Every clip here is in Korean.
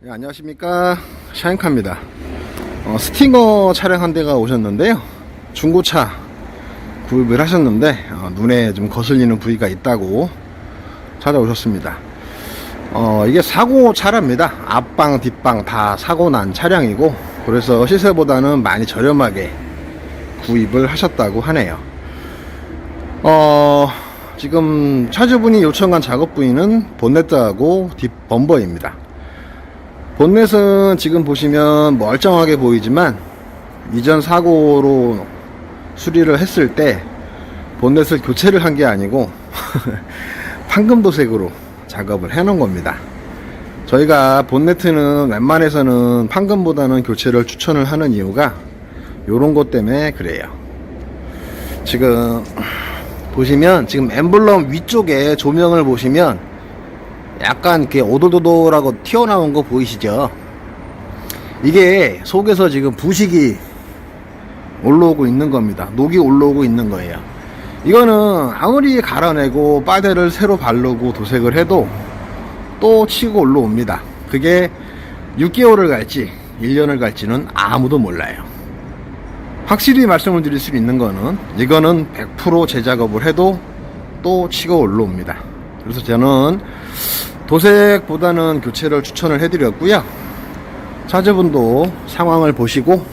네, 안녕하십니까. 샤인카입니다. 어, 스팅어 차량 한 대가 오셨는데요. 중고차 구입을 하셨는데 어, 눈에 좀 거슬리는 부위가 있다고 찾아오셨습니다. 어, 이게 사고 차랍니다. 앞방 뒷방 다 사고 난 차량이고 그래서 시세보다는 많이 저렴하게 구입을 하셨다고 하네요. 어, 지금 차주분이 요청한 작업 부위는 본네트하고 뒷 범버입니다 본넷은 지금 보시면 멀쩡하게 보이지만 이전 사고로 수리를 했을 때 본넷을 교체를 한 게 아니고 판금도색으로 작업을 해 놓은 겁니다. 저희가 본네트는 웬만해서는 판금보다는 교체를 추천을 하는 이유가 요런 것 때문에 그래요. 지금 보시면 지금 엠블럼 위쪽에 조명을 보시면 약간 이렇게 오도도도라고 튀어나온 거 보이시죠? 이게 속에서 지금 부식이 올라오고 있는 겁니다. 녹이 올라오고 있는 거예요. 이거는 아무리 갈아내고 빠데를 새로 바르고 도색을 해도 또 치고 올라옵니다. 그게 6개월을 갈지 1년을 갈지는 아무도 몰라요. 확실히 말씀을 드릴 수 있는 거는 이거는 100% 재작업을 해도 또 치고 올라옵니다. 그래서 저는 도색보다는 교체를 추천을 해드렸고요. 차주분도 상황을 보시고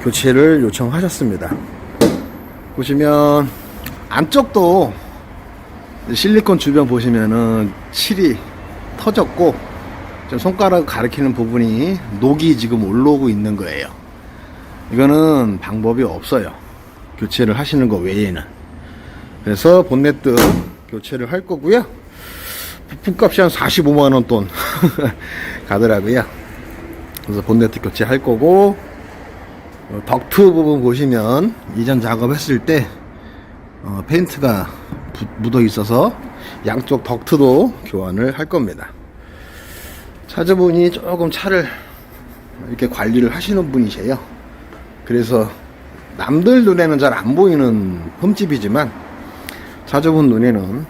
교체를 요청하셨습니다. 보시면 안쪽도 실리콘 주변 보시면은 칠이 터졌고 저 손가락 가리키는 부분이 녹이 지금 올라오고 있는 거예요. 이거는 방법이 없어요. 교체를 하시는 거 외에는. 그래서 본네트 교체를 할 거고요. 부품값이 한 45만원 돈 가더라고요. 그래서 본네트 교체할 거고, 어, 덕트 부분 보시면 이전 작업했을 때 어, 페인트가 부- 묻어 있어서 양쪽 덕트도 교환을 할 겁니다. 차주분이 조금 차를 이렇게 관리를 하시는 분이세요. 그래서 남들 눈에는 잘 안 보이는 흠집이지만 차주분 눈에는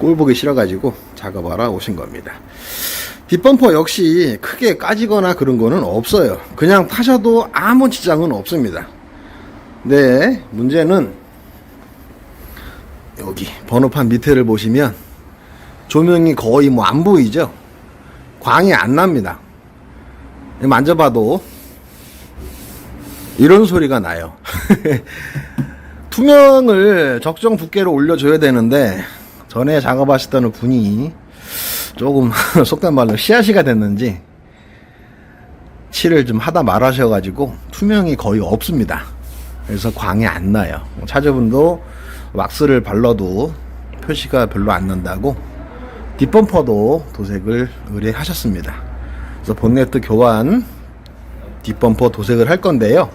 꼴 보기 싫어가지고 작업하러 오신 겁니다. 뒷범퍼 역시 크게 까지거나 그런 거는 없어요. 그냥 타셔도 아무 지장은 없습니다. 네, 문제는 여기 번호판 밑에를 보시면 조명이 거의 뭐 안 보이죠? 광이 안 납니다. 만져봐도 이런 소리가 나요. 투명을 적정 두께로 올려줘야 되는데 전에 작업하셨던 분이 조금 속된 말로 씨앗이가 됐는지 칠을 좀 하다 말하셔가지고 투명이 거의 없습니다. 그래서 광이 안 나요. 차주분도 왁스를 발라도 표시가 별로 안 난다고 뒷범퍼도 도색을 의뢰하셨습니다. 그래서 본네트 교환 뒷범퍼 도색을 할 건데요.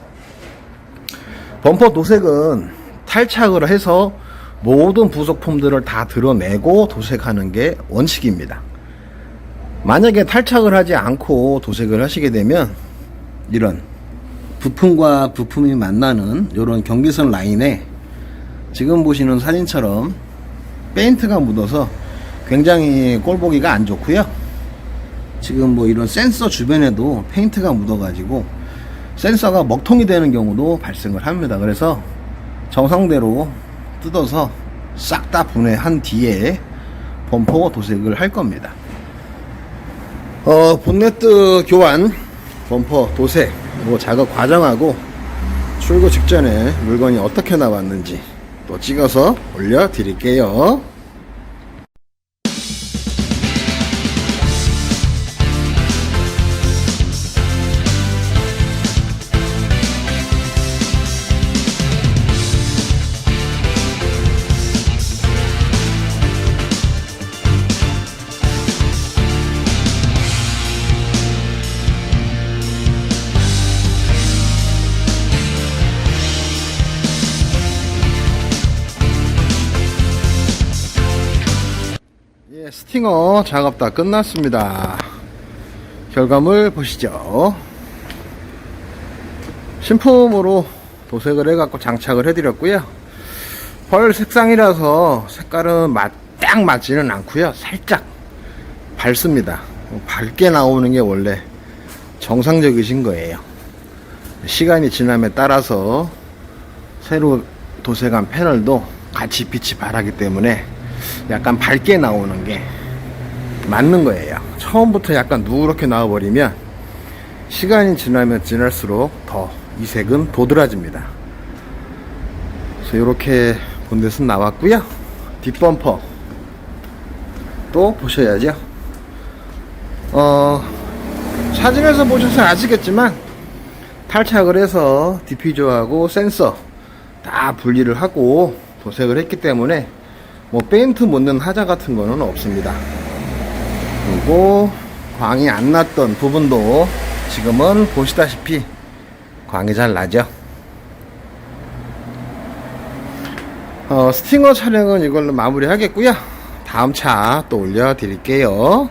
범퍼 도색은 탈착을 해서 모든 부속품들을 다 드러내고 도색하는 게 원칙입니다. 만약에 탈착을 하지 않고 도색을 하시게 되면 이런 부품과 부품이 만나는 이런 경계선 라인에 지금 보시는 사진처럼 페인트가 묻어서 굉장히 꼴보기가 안 좋고요. 지금 뭐 이런 센서 주변에도 페인트가 묻어가지고 센서가 먹통이 되는 경우도 발생을 합니다. 그래서 정상대로 뜯어서 싹 다 분해한 뒤에 범퍼 도색을 할 겁니다. 어, 본네트 교환, 범퍼 도색, 뭐 작업 과정하고 출고 직전에 물건이 어떻게 나왔는지 또 찍어서 올려드릴게요. 스팅어 작업 다 끝났습니다. 결과물 보시죠. 신품으로 도색을 해갖고 장착을 해드렸고요. 펄 색상이라서 색깔은 맞, 딱 맞지는 않고요. 살짝 밝습니다. 밝게 나오는 게 원래 정상적이신 거예요. 시간이 지남에 따라서 새로 도색한 패널도 같이 빛이 바라기 때문에 약간 밝게 나오는 게 맞는 거예요. 처음부터 약간 누렇게 나와버리면 시간이 지나면 지날수록 더 이 색은 도드라집니다. 그래서 이렇게 본넷은 나왔고요. 뒷범퍼 또 보셔야죠. 어, 사진에서 보셔서 아시겠지만 탈착을 해서 디퓨저하고 센서 다 분리를 하고 도색을 했기 때문에 뭐 페인트 묻는 하자 같은 거는 없습니다. 그리고 광이 안 났던 부분도 지금은 보시다시피 광이 잘 나죠. 어, 스팅어 촬영은 이걸로 마무리 하겠고요. 다음 차 또 올려드릴게요.